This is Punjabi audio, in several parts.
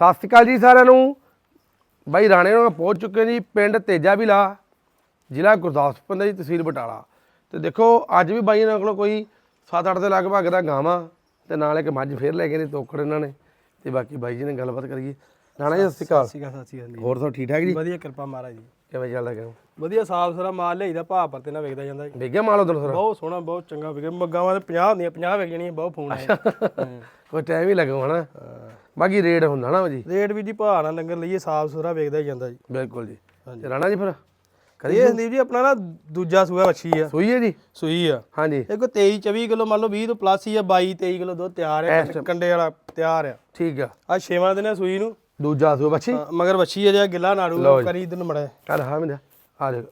ਸਤਿ ਸ਼੍ਰੀ ਅਕਾਲ ਜੀ ਸਾਰਿਆਂ ਨੂੰ। ਬਾਈ ਰਾਣੇ ਨੂੰ ਪਹੁੰਚ ਚੁੱਕੇ ਜੀ ਪਿੰਡ ਤੇਜਾ ਵਿਲਾ ਜ਼ਿਲ੍ਹਾ ਗੁਰਦਾਸਪੁਰ ਦਾ ਜੀ ਤਹਿਸੀਲ ਬਟਾਲਾ। ਤੇ ਦੇਖੋ ਅੱਜ ਵੀ ਬਾਈ ਇਹਨਾਂ ਕੋਲ ਕੋਈ 7-8 ਦੇ ਲਗਭਗ ਦਾ ਗਾਵਾਂ ਤੇ ਨਾਲ ਇੱਕ ਮੱਝ ਫੇਰ ਲੈ ਕੇ ਨੇ ਤੋਕੜ ਇਹਨਾਂ ਨੇ। ਤੇ ਬਾਕੀ ਬਾਈ ਜੀ ਨੇ ਗੱਲਬਾਤ ਕਰੀਏ। ਰਾਣਾ ਜੀ ਸਤਿ ਸ਼੍ਰੀ ਅਕਾਲ। ਸਤਿ ਸ਼੍ਰੀ ਅਕਾਲ ਸਤਿ ਸ਼੍ਰੀ ਅਕਾਲ ਜੀ। ਹੋਰ ਸਭ ਠੀਕ ਠਾਕ ਜੀ? ਵਧੀਆ ਕਿਰਪਾ ਮਹਾਰਾਜ ਜੀ। ਕਿਵੇਂ ਚੱਲਦਾ ਕੰਮ? ਵਧੀਆ ਸਾਫ਼ ਸੁਥਰਾ ਮਾਲ ਲਿਆਈਦਾ ਭਾਅ ਪਰ ਤੇ ਨਾ ਵੇਖਦਾ ਜਾਂਦਾ ਜੀ। ਵੇਗਿਆ ਮਾਲ ਉਧਰ ਸਰ? ਬਹੁਤ ਸੋਹਣਾ ਬਹੁਤ ਚੰਗਾ ਵਿਕੇ ਮੱਗਾਵਾਂ ਦੇ 50 ਹੁੰਦੀਆਂ 50 ਵਿਕ ਜਾਣੀਆਂ ਬਹੁਤ ਫੋਨ ਆਏ। ਕੋਈ ਟਾਈਮ ਹੀ ਲੱਗੂ ਹਨਾ? ਬਾਕੀ ਰੇਟ ਹੁੰਦਾ ਨਾ ਜੀ। ਰੇਟ ਵੀ ਜੀ ਭਾਅ ਨਾਲ ਲੰਗਰ ਲਈਏ ਸਾਫ਼ ਸੁਥਰਾ ਵੇਖਦਾ ਹੀ ਜਾਂਦਾ ਜੀ। ਬਿਲਕੁਲ ਜੀ। ਤੇ ਰਾਣਾ ਜੀ ਫਿਰ? ਕਰੀ ਇਹ ਸੰਦੀਪ ਜੀ ਆਪਣਾ ਨਾ ਦੂਜਾ ਸੂਆ ਵੱਛੀ ਆ। ਸੋਈ ਹੈ ਜੀ? ਸੂਈ ਆ। ਹਾਂਜੀ। ਇਹ ਕੋ 23 24 ਕਿਲੋ ਮੰਨ ਲਓ 20 ਤੋਂ ਪਲੱਸ ਹੀ ਆ 22 23 ਕਿਲੋ ਦੁੱਧ ਤਿਆਰ ਆ ਕੰਡੇ ਵਾਲਾ ਤਿਆਰ ਆ। ਠੀਕ ਆ। ਆ ਛੇਵਾਂ ਦਿਨ ਆ ਸੂਈ ਨੂੰ। ਦੂਜਾ ਸੋ ਬੱਚੀ ਮਗਰ ਵੱਛੀ ਆ ਜਿਹੜਾ ਗਿੱਲਾ ਨਾੜੂ ਕਰੀ ਇਧਰ ਨੂੰ ਮੜਾ ਚੱਲ ਹਾਂ ਮੈਂ ਆ ਦੇਖ।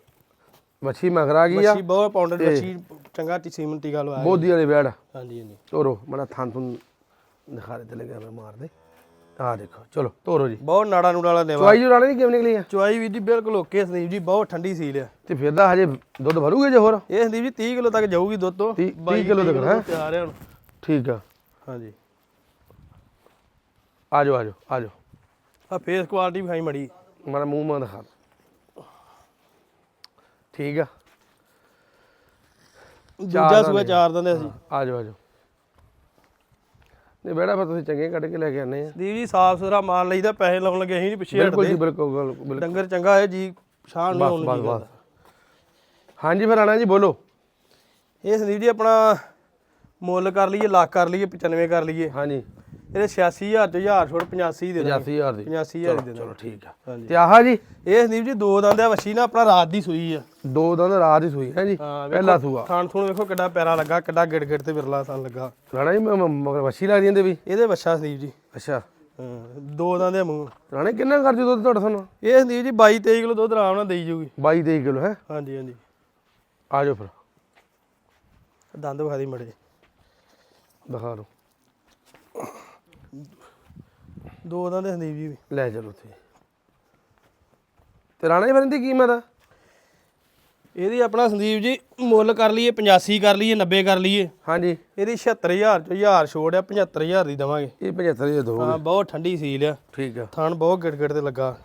ਮੱਛੀ ਮਗਰ ਆ ਗਈ ਆ। ਵੱਛੀ ਬਹੁਤ ਪਾਉਂਡਰ ਵੱਛੀ ਚੰਗਾ ਟੀ ਸੀਮਨ ਟੀਕਾ ਲਵਾਇਆ ਬੋਦੀ ਵਾਲੇ ਬੈੜ। ਹਾਂਜੀ ਹਾਂਜੀ। ਤੋਰੋ ਮਨਾ ਥਾਂ ਤੁਨ ਦਿਖਾ ਦੇ ਤੇ ਲੱਗਿਆ ਮੈਂ ਮਾਰ ਦੇ। ਆ ਦੇਖੋ ਚਲੋ ਤੋਰੋ ਜੀ। ਬਹੁਤ ਨਾੜਾ ਨੂੜਾ ਵਾਲਾ ਚਵਾਈ ਜੋ ਰਾਣੇ ਦੀ ਕਿਵੇਂ ਨਿਕਲੀ ਆ? ਚੁਆਈ ਵੀ ਜੀ ਬਿਲਕੁਲ ਓਕੇ ਸੰਦੀਪ ਜੀ ਬਹੁਤ ਠੰਡੀ ਸੀਲ ਆ। ਤੇ ਫਿਰ ਦਾ ਹਜੇ ਦੁੱਧ ਭਰੂਗੇ ਜੇ ਹੋਰ? ਇਹ ਸੰਦੀਪ ਜੀ 30 ਕਿਲੋ ਤੱਕ ਜਾਊਗੀ ਦੁੱਧ ਤੋਂ। 30 30 ਕਿਲੋ ਤੱਕ ਹੈ? ਤਿਆਰ ਆ ਹੁਣ। ਠੀਕ ਆ। ਹਾਂਜੀ। ਆ ਜਾਓ ਆ ਜਾਓ। ਆ ਫੇਸ ਕੁਆਲਿਟੀ ਵੀ ਮੜੀ। ਮਾਰਾ ਮੂੰਹ ਮਾ ਦਿਖਾ। ਠੀਕ ਆ। ਦੂਜਾ ਸੂਆ ਚਾਰ ਦਿੰਦੇ ਅਸੀਂ ਆ ਜਾਓ ਆ ਜਾਓ। ਨਹੀਂ ਬੇੜਾ ਫਿਰ ਤੁਸੀਂ ਚੰਗੇ ਕੱਢ ਕੇ ਲੈ ਕੇ ਆਨੇ ਆ। ਸੰਦੀਪ ਜੀ ਸਾਫ਼ ਸੁਥਰਾ ਮਾਲ ਲਈਦਾ ਪੈਸੇ ਲਾਉਣ ਲੱਗੇ ਅਸੀਂ ਨਹੀਂ ਪਿੱਛੇ ਬਿਲਕੁਲ ਜੀ ਬਿਲਕੁਲ ਬਿਲਕੁਲ, ਡੰਗਰ ਚੰਗਾ ਹੈ ਜੀ ਸ਼ਾਨ ਨਹੀਂ ਹੋਣ ਦੀ ਬਸ। ਹਾਂਜੀ ਫਿਰ ਰਾਣਾ ਜੀ ਬੋਲੋ। ਇਹ ਸੰਦੀਪ ਜੀ ਆਪਣਾ ਮੁੱਲ ਕਰ ਲਈਏ ਲੱਖ ਕਰ ਲਈਏ 95 ਕਰ ਲਈਏ। ਹਾਂਜੀ। ਇਹਦੇ 86000 ਤੋਂ 1000 ਛੋੜ 85 ਦੇ ਦਾਂਗੇ 85000 ਦੀ। 85000 ਦੇ ਚਲੋ ਠੀਕ ਆ। ਤੇ ਆਹ ਜੀ? ਇਹ ਸੰਦੀਪ ਜੀ ਦੋ ਦੰਦ ਆ ਵੱਛੀ ਨਾ ਆਪਣਾ ਰਾਤ ਦੀ ਸੂਈ ਆ। ਦੋ ਦਿਨ ਰਾਤ ਹੀ ਸੂਈ ਹੈ ਜੀ? ਪਹਿਲਾ ਸੂਆ। ਥਾਣ ਥੂਣ ਵੇਖੋ ਕਿੱਡਾ ਪਿਆਰਾ ਲੱਗਾ ਕਿੱਡਾ ਗਿੜ ਗਿੜ ਤੇ ਵਿਰਲਾ ਸਨ ਲੱਗਾ। ਰਾਣਾ ਜੀ ਮਗਰ ਵੱਛੀ ਲੱਗਦੀ ਜਾਂਦੇ ਵੀ? ਇਹਦੇ ਵੱਛਾ ਸੰਦੀਪ ਜੀ। ਅੱਛਾ। ਦੋ ਦੰਦ ਦੇ ਮੂੰਹ। ਰਾਣੇ ਕਿੰਨਾ ਕਰ ਜੂ ਦੁੱਧ ਤੁਹਾਡਾ ਸਾਨੂੰ ਇਹ ਸੰਦੀਪ ਜੀ 22 23 ਕਿਲੋ ਦੁੱਧ ਆਰਾਮ ਨਾਲ ਦੇਈ ਜੂਗੀ 22 23 ਕਿਲੋ ਹੈ? ਹਾਂਜੀ ਹਾਂਜੀ। ਆ ਜਾਓ ਫਿਰ। ਦੰਦ ਵਿਖਾ ਦੀ ਮੜੇ ਦਿਖਾ ਲਓ ਦੋ ਦੰਦ ਦੇ ਸੰਦੀਪ ਜੀ ਵੀ ਲੈ ਚਲੋ ਉੱਥੇ। ਤੇ ਰਾਣਾ ਜੀ ਫਿਰ ਇਹਦੀ ਕੀਮਤ ਆ? ਇਹਦੀ ਆਪਣਾ ਸੰਦੀਪ ਜੀ ਮੁੱਲ ਕਰ ਲਈਏ 85 ਕਰ ਲਈਏ 90 ਕਰ ਲਈਏ। ਹਾਂਜੀ। ਇਹਦੀ 76000 ਚੋਂ 1000 ਛੋੜ ਆ 75000 ਦੀ ਦਵਾਂਗੇ। ਇਹ 75 ਦੇ ਦੋ ਹਾਂ ਬਹੁਤ ਠੰਡੀ ਸੀਲ ਆ। ਠੀਕ ਆ। ਥਣ ਬਹੁਤ ਗਿੜ ਗਿੜ ਤੇ ਲੱਗਾ।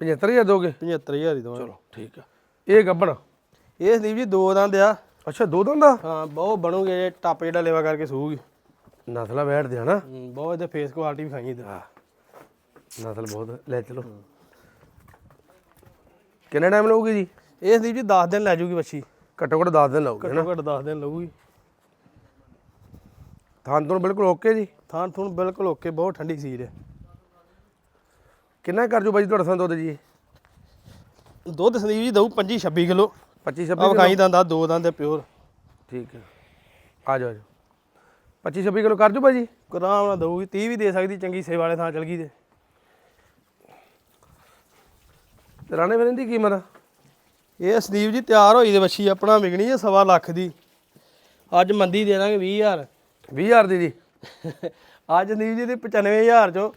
75000 ਦੋਗੇ 75000 ਦੀ ਦਵਾਂਗੇ। ਚਲੋ ਠੀਕ ਆ। ਇਹ ਗੱਬਣ? ਇਹ ਸੰਦੀਪ ਜੀ ਦੋ ਦੰਦ ਆ। ਅੱਛਾ ਦੋ ਦਿਨ ਦਾ ਹਾਂ ਬਹੁਤ ਬਣੂਗੇ ਜੇ ਟੱਪ ਜਿਹੜਾ ਲੇਵਾ ਕਰਕੇ ਸੂਗੀ ਨਸਲਾ ਬੈਠਦੇ ਹਨਾ ਹੂੰ, ਬਹੁਤ ਇਹਦੇ ਫੇਸ ਕੁਆਲਿਟੀ ਵੀ ਖਾਈ ਇਹਦੀ ਨਸਲ ਬਹੁਤ ਲੈ ਚਲੋ। ਕਿੰਨਾ ਟਾਈਮ ਲਊਗੀ ਜੀ? ਇਹ ਸੰਦੀਪ ਜੀ 10 ਦਿਨ ਲੈ ਜੂਗੀ ਬੱਚੀ ਘੱਟੋ ਘੱਟ 10 ਦਿਨ ਲਊਗੀ ਘੱਟੋ ਘੱਟ 10 ਦਿਨ ਲਊਗੀ। ਥਾਂ ਤੋਂ ਬਿਲਕੁਲ ਓਕੇ ਜੀ? ਥਾਣ ਥੂਣ ਬਿਲਕੁਲ ਓਕੇ ਬਹੁਤ ਠੰਡੀ ਸੀਲ ਹੈ। ਕਿੰਨਾ ਕਰ ਜੂ ਬਾਈ ਤੁਹਾਡਾ ਸੰਦ ਦੁੱਧ ਜੀ? ਦੁੱਧ ਸੰਦੀਪ ਜੀ ਦਊ 25 26 ਕਿਲੋ। 25 ਆ 26 ਖਾਈ ਦੰਦਾ ਦੋ ਦੰਦ ਪਿਓਰ ਠੀਕ ਹੈ। ਆ ਜਾਓ ਆ ਜਾਓ। 25 26 ਕਿਲੋ ਕਰ ਜੂ ਭਾਜੀ? ਆਰਾਮ ਨਾਲ ਦਊਗੀ 30 ਵੀ ਦੇ ਸਕਦੀ ਚੰਗੀ ਸੇਵਾ ਵਾਲੇ ਥਾਂ ਚਲ ਗਈ ਤੇ। ਤੇ ਰਾਣੇ ਇਹਦੀ ਕੀਮਤ? ਇਹ ਸੰਦੀਪ ਜੀ ਤਿਆਰ ਹੋਈ ਦੇ ਬੱਚੀ ਆਪਣਾ ਵਿਕਣੀ ਹੈ ਸਵਾ ਲੱਖ ਦੀ। ਅੱਜ ਮੰਦੀ ਦੇ ਦਾਂਗੇ 20000 20000 ਦੀ ਜੀ ਅੱਜ ਸੰਦੀਪ ਜੀ ਦੀ 95000 ਚੋਂ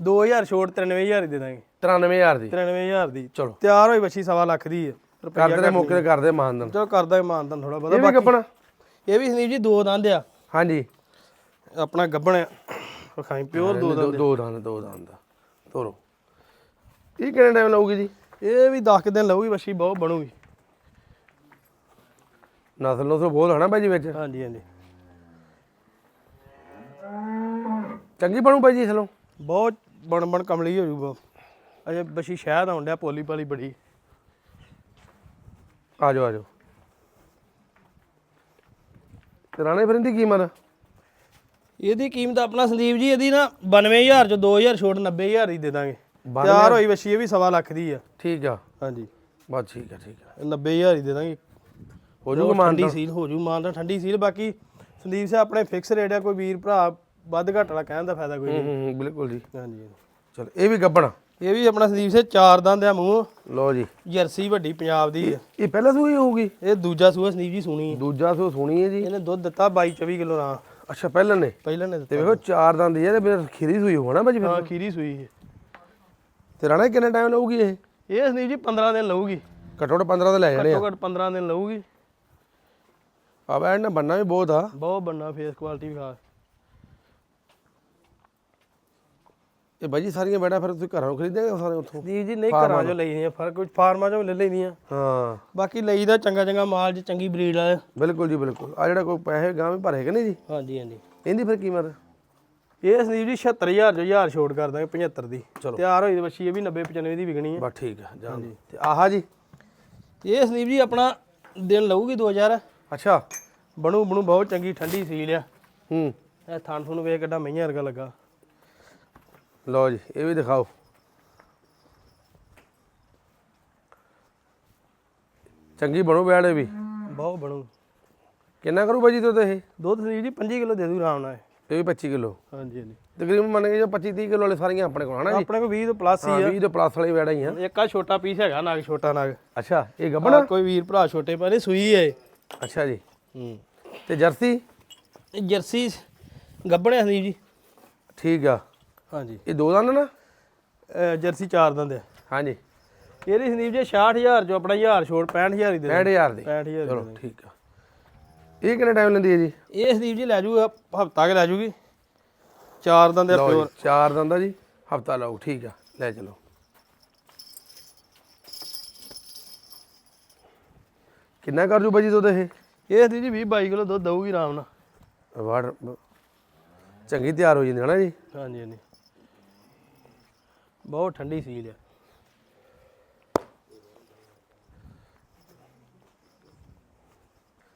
2000 ਛੋੜ 93000 ਹੀ ਦੇ ਦਾਂਗੇ। 93000 ਦੀ। 93000 ਦੀ। ਚਲੋ। ਤਿਆਰ ਹੋਈ ਬੱਚੀ ਸਵਾ ਲੱਖ ਦੀ ਹੈ ਕਰਦੇ ਨੇ ਮੌਕੇ ਤੇ ਕਰਦੇ ਮਾਨਦਨ। ਚਲੋ ਕਰਦਾ ਇਮਾਨਦਾਰ ਥੋੜਾ ਇਹ ਬਹੁਤਾ ਵੀ ਇਹ ਵੀ ਸੰਦੀਪ ਜੀ ਦੋ ਦੰਦ ਆ। ਹਾਂਜੀ। ਆਪਣਾ ਗੱਬਣ ਵਿਖਾਈ ਪਿਓਰ ਦੋ ਦੋ ਦੋ ਦੰਦ ਦੋ ਦੰਦ ਤੋਰੋ। ਇਹ ਕਿੰਨੇ ਟਾਈਮ ਲਊਗੀ ਜੀ? ਇਹ ਵੀ 10 ਦਿਨ ਲਊਗੀ ਬੱਚੀ ਬਹੁਤ ਬਣੂਗੀ। ਨਸਲ ਨਸਲ ਬਹੁਤ ਹਨਾ ਭਾਜੀ ਵਿੱਚ? ਹਾਂਜੀ ਹਾਂਜੀ। ਚੰਗੀ ਬਣੂ ਭਾਜੀ ਇਸ ਨੂੰ ਬਹੁਤ ਬਣ ਬਣ ਕਮਲੀ ਹੋ ਜੂਗਾ ਅਜੇ ਬੱਚੀ ਸ਼ਾਇਦ ਆਉਣ ਡਿਆ ਪੋਲੀ ਪਾਲੀ ਬੜੀ। ਆ ਜਾਓ ਆ ਜਾਓ। ਤੇ ਰਾਣੇ ਫਿਰ ਇਹਦੀ ਕੀਮਤ ਇਹਦੀ ਕੀਮਤ ਆਪਣਾ ਸੰਦੀਪ ਜੀ ਇਹਦੀ ਨਾ 92000 ਚ 2000 ਛੋੜ 90000 ਦੀ ਦੇ ਦਾਂਗੇ। ਤਿਆਰ ਹੋਈ ਬੱਚੀ ਇਹ ਵੀ ਸਵਾ ਲੱਖ ਦੀ ਆ। ਠੀਕ ਆ। ਹਾਂਜੀ। ਬਸ ਠੀਕ ਆ ਠੀਕ ਆ। 90000 ਹੀ ਦੇ ਦਾਂਗੇ। ਹੋ ਜੂਗਾ ਮਾਨ ਠੰਡੀ ਸੀਲ ਹੋ ਜੂ ਮਾਨ ਠੰਡੀ ਸੀਲ। ਬਾਕੀ ਸੰਦੀਪ ਸਾਹਿਬ ਆਪਣੇ ਫਿਕਸ ਰੇਟ ਆ ਕੋਈ ਵੀਰ ਭਰਾ ਵੱਧ ਘੱਟ ਵਾਲਾ ਕਹਿਣ ਦਾ ਫਾਇਦਾ ਕੋਈ ਹੂੰ ਨਹੀਂ। ਹੂੰ ਹੂੰ, ਬਿਲਕੁਲ ਜੀ। ਹਾਂਜੀ ਚਲ ਇਹ ਵੀ ਗੱਬਣ ਇਹ ਵੀ ਆਪਣਾ ਸੰਦੀਪ ਸਾਹਿਬ ਚਾਰ ਦੰਦ ਆ ਮੂੰਹ। ਲਓ ਜੀ। ਜਰਸੀ ਵੱਡੀ ਪੰਜਾਬ ਦੀ ਆ। ਇਹ ਪਹਿਲਾਂ ਸੂਈ ਹੋਊਗੀ? ਇਹ ਦੂਜਾ ਸੂਆ ਸੰਦੀਪ ਜੀ ਸੁਣੀ ਦੂਜਾ ਸੂ ਸੁਣੀ ਹੈ ਜੀ। ਇਹਨੇ ਦੁੱਧ ਦਿੱਤਾ 22 24 ਕਿਲੋ ਨਾ ਅੱਛਾ ਪਹਿਲਾਂ ਨੇ? ਪਹਿਲਾਂ ਨੇ ਤੇ ਦਿੱਤਾ ਵੇਖੋ ਚਾਰ ਦੰਦ ਯਾਰ ਮੇਰੇ ਖੀਰੀ ਸੂਈ ਹੋਣਾ ਭਾਜੀ ਫਿਰ ਹਾਂ ਖੀਰੀ ਸੂਈ ਹੈ ਤੇ ਰਾਣਾ ਕਿੰਨਾ ਟਾਈਮ ਲਊਗੀ ਇਹ? ਇਹ ਸੰਦੀਪ ਜੀ 15 ਦਿਨ ਲਊਗੀ। ਘੱਟੋ ਘੱਟ 15 ਤਾਂ ਲੈ ਜਾਣੇ ਆ। ਘੱਟੋ ਘੱਟ 15 ਦਿਨ ਲਊਗੀ। ਆ ਬੈਠ ਨਾ ਬੰਨਾ ਵੀ ਬਹੁਤ ਆ। ਬਹੁਤ ਬੰਨਾ ਫੇਸ ਕੁਆਲਿਟੀ ਵੀ ਖਾਸ। ਇਹ ਬਾਈ ਜੀ ਸਾਰੀਆਂ ਬੈਠਾ ਫਿਰ ਤੁਸੀਂ ਘਰਾਂ ਨੂੰ ਖਰੀਦੇਗੇ ਸਾਰੇ ਉੱਥੋਂ? ਸੰਦੀਪ ਜੀ ਨਹੀਂ ਘਰਾਂ ਚੋਂ ਲਈਆਂ ਫਰ ਕੁਝ ਫਾਰਮਾਂ ਚੋਂ ਲੈ ਲਈਆਂ ਹਾਂ। ਬਾਕੀ ਲਈਦਾ ਚੰਗਾ ਚੰਗਾ ਮਾਲ ਜੀ ਚੰਗੀ ਬਰੀਡ ਵਾਲੇ। ਬਿਲਕੁਲ ਜੀ ਬਿਲਕੁਲ। ਆ ਜਿਹੜਾ ਕੋਈ ਪੈਸੇ ਗਾਂ ਵੀ ਭਰੇ ਕਿ ਨਹੀਂ ਜੀ? ਹਾਂਜੀ ਹਾਂਜੀ। ਇਹਦੀ ਫਿਰ ਕੀਮਤ ਇਹ ਸੰਦੀਪ ਜੀ 76000 ਜੋ 1000 ਛੋਟ ਕਰ ਦਾਂਗੇ 75 ਦੀ। ਚਲੋ। ਤਿਆਰ ਹੋਈ ਦੀ ਬੱਚੀ ਇਹ ਵੀ 90 95 ਦੀ ਵਿਕਣੀ ਹੈ ਬਸ ਠੀਕ ਹੈ ਜਾਨ ਤੇ ਆਹਾ ਜੀ? ਇਹ ਸੰਦੀਪ ਜੀ ਆਪਣਾ ਦਿਨ ਲਊਗੀ 2000 ਅੱਛਾ। ਬਣੂ ਬਣੂ ਬਹੁਤ ਚੰਗੀ ਠੰਡੀ ਸੀਲ ਆ। ਹੂੰ। ਇਹ ਥਣ ਤੁਹਾਨੂੰ ਵੇਖ ਕਿੱਡਾ ਮਈਆਂ ਵਰਗਾ ਲੱਗਾ। ਲਓ ਜੀ ਇਹ ਵੀ ਦਿਖਾਓ। ਚੰਗੀ ਬਣੋ ਬੈੜੇ ਵੀ? ਬਹੁਤ ਬਣੂ। ਕਿੰਨਾ ਕਰੂ ਬਾਈ ਜੀ ਦੁੱਧ ਇਹ? ਦੁੱਧ ਸੰਦੀਪ ਜੀ 25 ਕਿਲੋ ਦੇ ਦੂ ਆਰਾਮ ਨਾਲ। ਇਹ। ਵੀ 25 ਕਿਲੋ। ਹਾਂਜੀ ਹਾਂਜੀ। ਤਕਰੀਬਨ ਮੰਨ ਕੇ ਜੋ 25 30 ਕਿਲੋ ਵਾਲੇ ਸਾਰੀਆਂ ਆਪਣੇ ਕੋਲ ਹਨਾ ਜੀ? ਆਪਣੇ ਕੋਲ 20 ਤੋਂ ਪਲੱਸ ਹਾਂ ਆ। 20 ਦੇ ਪਲੱਸ ਵਾਲੇ ਬੈੜਾ ਹੀ ਆ। ਇੱਕ ਆ ਛੋਟਾ ਪੀਸ ਹੈਗਾ ਨਾਗ ਛੋਟਾ ਨਾਗ। ਅੱਛਾ ਇਹ ਗੱਬਣ? ਕੋਈ ਵੀਰ ਭਰਾ ਛੋਟੇ ਇਹ ਸੂਈ ਹੈ ਅੱਛਾ ਜੀ। ਹੂੰ। ਤੇ ਜਰਸੀ? ਇਹ ਜਰਸੀ ਗੱਬਣੇ ਸੰਦੀਪ ਜੀ। ਠੀਕ ਆ। ਹਾਂਜੀ। ਇਹ ਦੋ ਦੰਦ ਨਾ? ਜਰਸੀ ਚਾਰ ਦੰਦ ਆ। ਹਾਂਜੀ। ਇਹਦੀ ਸੰਦੀਪ ਜੀ 66000 ਜੋ ਆਪਣਾ 1000 ਛੋੜ 65000 ਹੀ ਦੇ ਦਿਓ। 65000 ਦੀ। 65000 ਚਲੋ ਠੀਕ ਆ। ਇਹ ਕਿੰਨਾ ਟਾਈਮ ਲੈਂਦੀ ਹੈ ਜੀ? ਇਹ ਸੰਦੀਪ ਜੀ ਲੈ ਜੂ ਹਫਤਾ ਕੇ ਲੈ ਜੂਗੀ। ਚਾਰ ਦੰਦ ਜੀ, ਪਿਓਰ। ਚਾਰ ਦੰਦ ਦਾ ਜੀ। ਹਫਤਾ ਲਾਓ ਠੀਕ ਆ। ਲੈ ਚਲੋ। ਕਿੰਨਾ ਕਰ ਜੂ ਬਾਜੀ ਦੁੱਧ ਇਹ? ਇਹ ਸੰਦੀਪ ਜੀ 20 22 ਕਿਲੋ ਦੁੱਧ ਦਊਗੀ ਆਰਾਮ ਨਾਲ। ਵਾੜ ਚੰਗੀ ਤਿਆਰ ਹੋ ਜਾਂਦੀ ਹੈ ਨਾ ਜੀ? ਹਾਂਜੀ ਹਾਂਜੀ। ਬਹੁਤ ਠੰਡੀ ਸੀਲ ਆ।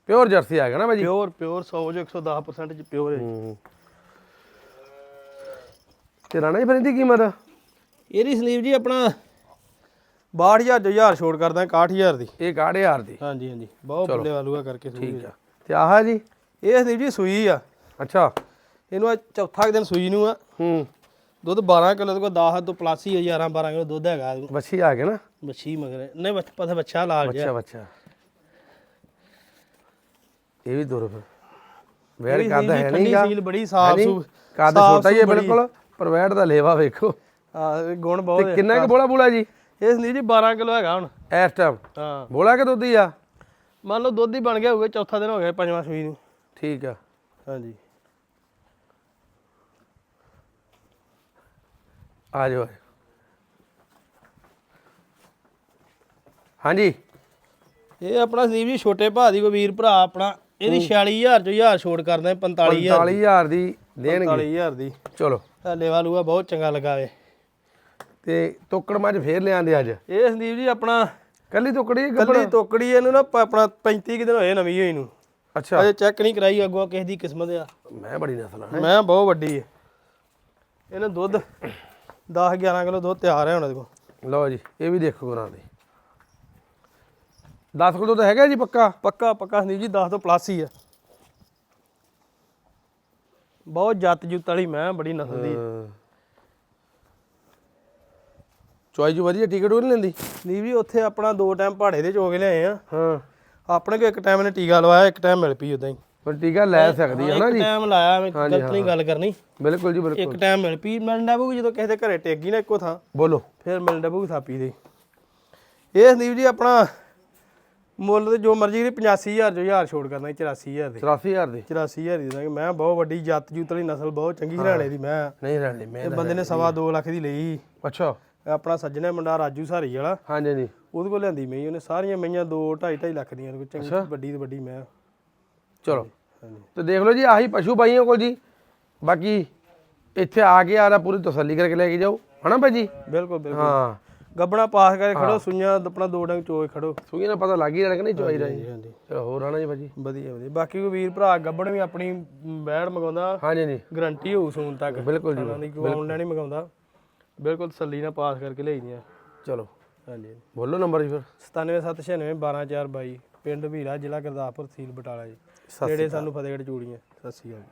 ਪਿਓਰ ਜਰਸੀ ਆ ਗਿਆ ਨਾ ਬਾਜੀ ਪਿਓਰ ਪਿਓਰ 100 ਜੋ 110% ਚ ਪਿਓਰ ਹੈ। ਹੂੰ। ਤੇ ਰਾਣਾ ਜੀ ਫਿਰ ਇਹਦੀ ਕੀਮਤ? ਇਹਦੀ ਸੰਦੀਪ ਜੀ ਆਪਣਾ 62000 ਜੋ 1000 ਛੋੜ ਕਰਦਾ 61000 ਦੀ। ਇਹ 61000 ਦੀ। ਹਾਂਜੀ ਹਾਂਜੀ। ਬਹੁਤ ਬੱਲੇ ਵਾਲੂਆ ਕਰਕੇ ਸੂਈ ਠੀਕ ਆ। ਤੇ ਆਹ ਜੀ? ਇਹ ਸੰਦੀਪ ਜੀ ਸੂਈ ਆ। ਅੱਛਾ। ਇਹਨੂੰ ਅੱਜ ਚੌਥਾ ਕੁ ਦਿਨ ਸੂਈ ਨੂੰ ਆ। ਹੂੰ। ਦੁੱਧ 12 ਕਿਲੋ ਦੇ 10 ਤੋਂ ਪਲੱਸ ਹੀ ਆ 11 12 ਕਿਲੋ ਦੁੱਧ ਹੈਗਾ। ਬੱਚੀ ਆ ਗਿਆ ਨਾ? ਮੱਛੀ ਮਗਰ। ਨਹੀਂ ਬੱਚ- ਪਤਾ ਬੱਚਾ ਲਾਲ ਬੱਚਾ ਜਿਹਾ ਬੱਚਾ ਇਹ ਵੀ ਦੁਰ ਫਿਰ। ਵੈਰ ਸੰਦੀਪ ਹੈ ਜੀ ਨਹੀਂਗਾ। ਠੰਡੀ ਸੀਲ ਬੜੀ ਸਾਫ਼ ਸੂ ਕੱਦ ਛੋਟਾ ਹੀ ਹੈ। ਬਿਲਕੁਲ ਪਰ ਵੈਟ ਦਾ ਲੇਵਾ ਵੇਖੋ। ਹਾਂ ਇਹ ਗੁਣ ਬਹੁਤ ਤੇ ਹੈ। ਕਿੰਨਾ ਕੁ ਬੋਲਾ ਬੋਲਾ ਜੀ? ਇਹ ਸੰਦੀਪ ਜੀ 12 ਕਿਲੋ ਹੈਗਾ ਹੁਣ। ਇਸ ਟਾਈਮ ਹਾਂ। ਬੋਲਾ ਕਿ ਦੁੱਧ ਹੀ ਆ? ਮੰਨ ਲਓ ਦੁੱਧ ਹੀ ਬਣ ਗਿਆ ਹੋਊਗਾ ਚੌਥਾ ਦਿਨ ਹੋ ਗਿਆ ਪੰਜਵਾਂ ਸੂਈ ਨੂੰ। ਠੀਕ ਆ। ਹਾਂਜੀ। ਆ ਜਾਓ ਹਾਂਜੀ। ਇਹ ਆਪਣਾ ਸੰਦੀਪ ਜੀ ਛੋਟੇ ਭਾ ਦੀ ਕੋਈ ਵੀਰ ਭਰਾ ਆਪਣਾ ਇਹਦੀ 46000 ਚੋਂ 1000 ਛੋੜ ਕਰਦਾ 45000 45000 ਦੀ। ਦੇਣਗੇ। 45000 ਦੀ। ਚਲੋ। ਲੈਵਾ ਲੂਆ ਬਹੁਤ ਚੰਗਾ ਲੱਗਾ ਵੇ ਤੇ ਤੋਕੜ ਮੱਝ ਫੇਰ ਲਿਆਂਦੇ ਅੱਜ? ਇਹ ਸੰਦੀਪ ਜੀ ਆਪਣਾ ਕੱਲੀ ਤੋਕੜੀ ਕੱਲੀ ਤੋਕੜੀ ਇਹਨੂੰ ਨਾ ਆਪਣਾ 35 ਕੁ ਦਿਨ ਹੋਏ ਨਵੀਂ ਹੋਈ ਨੂੰ। ਅੱਛਾ। ਅਜੇ ਚੈੱਕ ਨਹੀਂ ਕਰਾਈ ਅੱਗੋਂ ਕਿਸੇ ਦੀ ਕਿਸਮਤ ਆ। ਮੈਂ ਬੜੀ ਨਸਲ ਆ। ਮੈਂ ਬਹੁਤ ਵੱਡੀ ਹੈ ਇਹਨੂੰ ਦੁੱਧ 10 11 ਕਿਲੋ ਦੁੱਧ ਤਿਆਰ ਹੈ ਹੁਣ ਕੋਲ। ਲਓ ਜੀ ਇਹ ਵੀ ਦੇਖੋ ਗੁਰਾਂ ਦੀ। 10 ਕਿਲੋ ਤਾਂ ਹੈਗਾ ਜੀ ਪੱਕਾ? ਪੱਕਾ ਪੱਕਾ ਸੰਦੀਪ ਜੀ 10 ਤੋਂ ਪਲੱਸ ਹੀ ਆ ਬਹੁਤ ਜੱਤ ਜੁੱਤ ਵਾਲੀ ਮੈਂ ਬੜੀ ਨਸਲ ਦੀ। ਚੁਆਈ ਜੀ ਵਧੀਆ ਟਿਕਟ ਉਹ ਨਹੀਂ ਲੈਂਦੀ? ਸੰਦੀਪ ਜੀ ਉੱਥੇ ਆਪਣਾ ਦੋ ਟਾਈਮ ਪਹਾੜੇ ਦੇ ਚੋਗ ਲਿਆਏ ਆ। ਹਾਂ। ਆਪਣੇ ਕੋ ਇੱਕ ਟਾਈਮ ਨੇ ਟੀਕਾ ਲਵਾਇਆ ਇੱਕ ਟਾਈਮ ਮਿਲ ਪਈ ਉਦਾਂ ਹੀ। ਪਰ ਟੀਕਾ ਲੈ ਸਕਦੀ ਹੈ ਨਾ ਇੱਕ ਜੀ। ਟਾਈਮ ਲਾਇਆ ਮੈਂ ਗਲਤ ਨਹੀਂ ਗੱਲ ਕਰਨੀ। ਬਿਲਕੁਲ ਜੀ ਬਿਲਕੁਲ। ਇੱਕ ਟਾਈਮ ਮਿਲ ਪਈ ਮਿਲਣ ਡਬੂ ਜਦੋਂ ਕਿਸੇ ਦੇ ਘਰੇ ਟੇਗੀ ਨਾ ਇੱਕੋ ਥਾਂ। ਬੋਲੋ। ਫਿਰ ਮਿਲਣ ਡਬੂ ਥਾਪੀ ਦੇ। ਇਹ ਸੰਦੀਪ ਜੀ ਆਪਣਾ ਮੁੱਲ ਤੇ ਜੋ ਮਰਜ਼ੀ ਦੀ 85000 ਜੋ 1000 ਛੋੜ ਕਰਨਾ 84000 ਦੇ। 84000 ਦੀ। 84000 ਦੀ ਦਾਂਗੇ ਮੈਂ ਬਹੁਤ ਵੱਡੀ ਜੱਤ ਜੂਤ ਵਾਲੀ ਨਸਲ ਬਹੁਤ ਚੰਗੀ ਹਰਿਆਣੇ ਦੀ ਮੈਂ। ਨਹੀਂ ਰਹਿਣੀ ਮੈਂ ਇਹ ਬੰਦੇ ਨੇ ਸਵਾ 2 ਲੱਖ ਦੀ ਲਈ। ਅੱਛਾ। ਆਪਣਾ ਸੱਜਣਾ ਮੁੰਡਾ ਰਾਜੂ ਸਾਰੀ ਵਾਲਾ। ਹਾਂਜੀ ਜੀ ਉਹਦੇ ਕੋਲ ਲਿਆਂਦੀ ਮੈਂ ਉਹਨੇ ਸਾਰੀਆਂ ਮਈਆਂ 2 2.5 2.5 ਲੱਖ ਦੀਆਂ। ਚੰਗੀ ਵੱਡੀ ਤੋਂ ਵੱਡੀ ਮੈਂ। ਚਲੋ। ਤੇ ਦੇਖ ਲਓ ਜੀ ਆਹੀ ਪਸ਼ੂ ਬਾਈਆਂ ਕੋਲ ਜੀ। ਬਾਕੀ ਇੱਥੇ ਆ ਕੇ ਆਰਾ ਪੂਰੀ ਤਸੱਲੀ ਕਰਕੇ ਲੈ ਕੇ ਜਾਓ। ਹਨਾ ਭਾਜੀ ਬਿਲਕੁਲ ਬਿਲਕੁਲ। ਹਾਂ। ਗੱਬਣਾ ਪਾਸ ਕਰਕੇ ਖੜੋ ਸੁਈਆਂ ਆਪਣਾ ਦੋ ਡੰਗ ਚੋਏ ਖੜੋ। ਸੂਈ ਨਾ ਪਤਾ ਲੱਗ ਹੀ ਜਾਣਾ ਕਿ ਨਹੀਂ ਚੁਆਈ ਰਹੀ। ਹਾਂਜੀ। ਚਲੋ ਹੋਰ ਆਣਾ ਜੀ ਭਾਜੀ ਵਧੀਆ ਵਧੀਆ। ਬਾਕੀ ਕੋਈ ਵੀਰ ਭਰਾ ਗੱਬਣ ਵੀ ਆਪਣੀ ਬੈੜ ਮੰਗਾਉਂਦਾ। ਹਾਂਜੀ ਜੀ ਗਰੰਟੀ ਹੋਊ ਸੂਨ ਤੱਕ। ਬਿਲਕੁਲ ਜੀ ਉਹਨਾਂ ਦੀ ਕੋਈ ਆਨਲਾਈਨ ਹੀ ਮੰਗਾਉਂਦਾ। ਬਿਲਕੁਲ ਤਸੱਲੀ ਨਾਲ ਪਾਸ ਕਰਕੇ ਲਿਆਈਦੀਆਂ ਚਲੋ। ਹਾਂਜੀ ਬੋਲੋ ਨੰਬਰ ਜੀ ਫਿਰ। 97796 12422 ਪਿੰਡ ਵੀਰਾ ਜ਼ਿਲ੍ਹਾ ਗੁਰਦਾਸਪੁਰ ਤਹਿਸੀਲ ਬਟਾਲਾ ਜੀ। ਨੇੜੇ ਸਾਨੂੰ ਫਤਿਹਗੜ੍ਹ ਚੂੜੀਆਂ ਸਤਿ ਸ਼੍ਰੀ ਅਕਾਲ